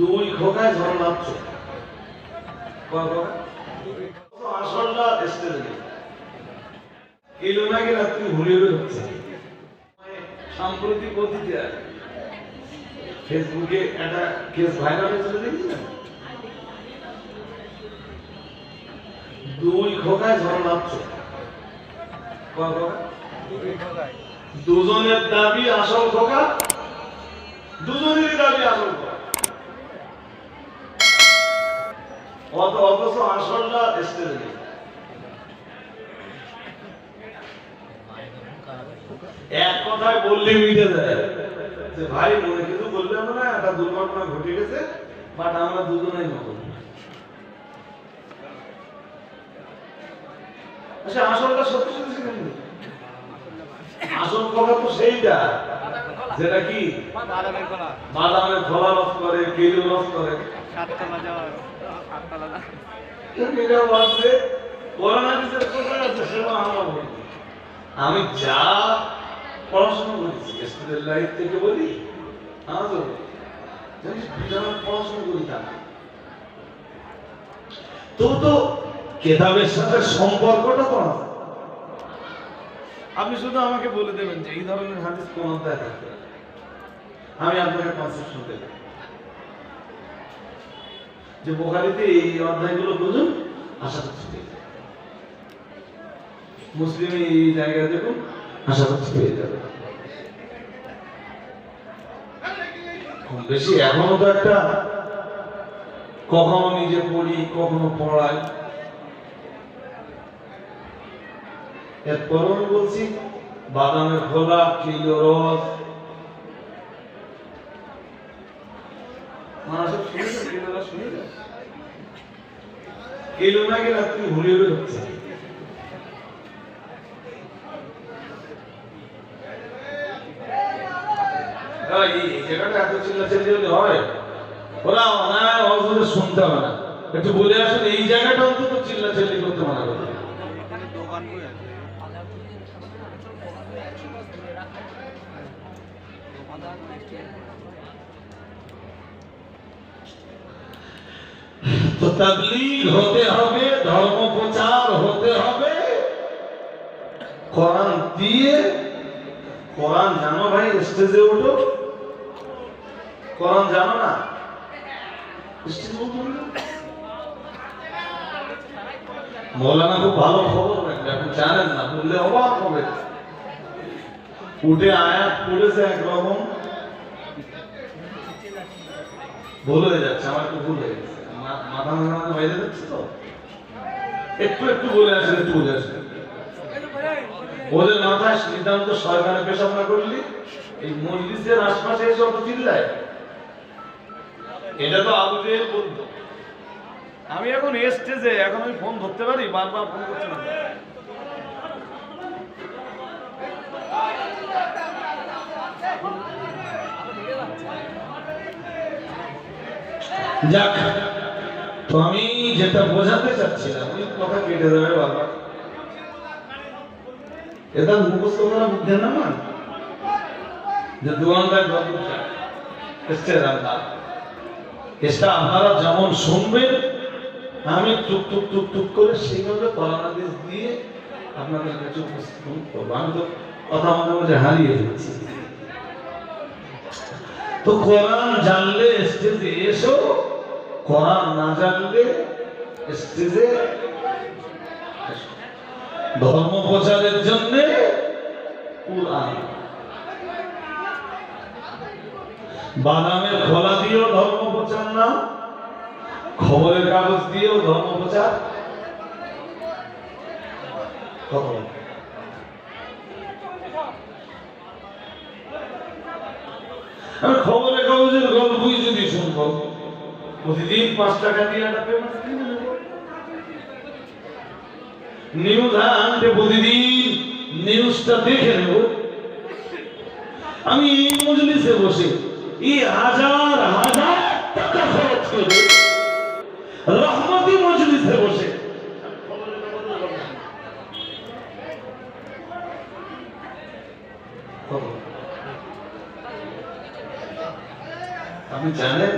দুই খোকায় ঝড় নামছে আসলটা স্টেজে নেই রাত্রি ঘুরে ঘুরে হচ্ছে সাম্প্রতিক অতীতে ফেসবুকে একটা কেস ভাইরাল হয়েছিল দেখেছিলেন দুই খোকায় ঝড় নামছে দুজনের দাবি আসল খোকা দুজনেরই দাবি আসল খোকা অত অথচ আসলটা স্টেজে নেই এক কথায় বললে মিটে যায়। যে ভাই, মনে কিছু বললাম না, একটা দুর্ঘটনা ঘটে গেছে বাট আমরা দুজনেই নতুন আচ্ছা আসলটা সত্যি সত্যি আসল কথা তো সেইটা, যেটা কি? বাদামের ফলা রস করে কেলো রস করে। সাততলা যাওয়ার। আমি যা পড়াশোনা করেছি স্টুডেন্ট লাইফ থেকে বলি আজও বলি। জানিস পড়াশোনা করি তা তো তো কেতাবের সাথে সম্পর্কটা তো আপনি শুধু আমাকে বলে দেবেন যে এই ধরনের হাদিস কোন অধ্যায় থাকবে আমি আপনাকে কনসেপ্ট শুনতে দেব। যে বোখারিতে এই অধ্যায়গুলো বুঝুন, আশা করছি। মুসলিমে এই জায়গায় দেখুন, আশা করছি পেয়ে যাবে কম বেশি, এখনও তো একটা কখনো নিজে পড়ি, কখনো পড়াই। আমি বলছি, বাদামের খোলা কিলো রস। মানুষ শুনেছেন কিলো রস শুনেছেন কিলো নাকি রাত্রি ঘুরে এই জায়গাটা এত চিল্লাচিল্লি হলে হয়? ওরা অনায় শুনতে হবে না। একটু বলে আসুন, এই জায়গাটা অন্তত চিল্লাচিল্লি করতে মানা করবে এখানে দোকান বই আছে তো হতে হবে ধর্ম প্রচার হতে হবে। কোরআন দিয়ে, কোরআন জানো ভাই, স্টেজে ওঠো কোরআন জানো না? উঠো। মৌলানা খুব ভালো খবর জানেন না, বললে অবাক হবে। উঠে আয়াত পড়েছে একরকম। ভুল হয়ে যাচ্ছে, আমার একটু ভুল হয়ে গেছে। মাথা বাইরে যাচ্ছে তো? একটু একটু বলে আসেন একটু বলে আসেন। ওদের মাথায় নিতান্ত সরকারের করলি? এই মসজিদের আশপাশে এসে অত চিল্লায়? এটা তো আবু জেহেল বলতো আমি এখন স্টেজে এখন আমি ফোন ধরতে পারি? বারবার ফোন করছি যাক তো আমি যেটা বোঝাতে চাচ্ছিলাম কথা কেটে মুখস্থ করা না যে আপনারা যেমন শুনবেন, আমি টুক টুক টুক টুক করে সেইভাবে কলানাদেশ দিয়ে আপনাদের কাছে উপস্থাপন করব। আমি তো কথা মাঝে মাঝে হারিয়ে ফেলছি তো কোরআন জানলে স্টেজে এসো কোরআন না জানলে স্টেজে। ধর্ম প্রচারের জন্য বাদামের খোলা দিয়েও ধর্ম প্রচার না, খবরের কাগজ দিয়েও ধর্ম প্রচার খবরের কাগজের গল্পই যদি শুনব প্রতিদিন পাঁচ টাকা দিয়ে একটা পেপার কিনে নেব নিউজ আনতে প্রতিদিন নিউজটা দেখে নেব। আমি এই মজলিসে বসে এই হাজার হাজার টাকা খরচ করে রহমতি মজলিসে বসে। আপনি জানেন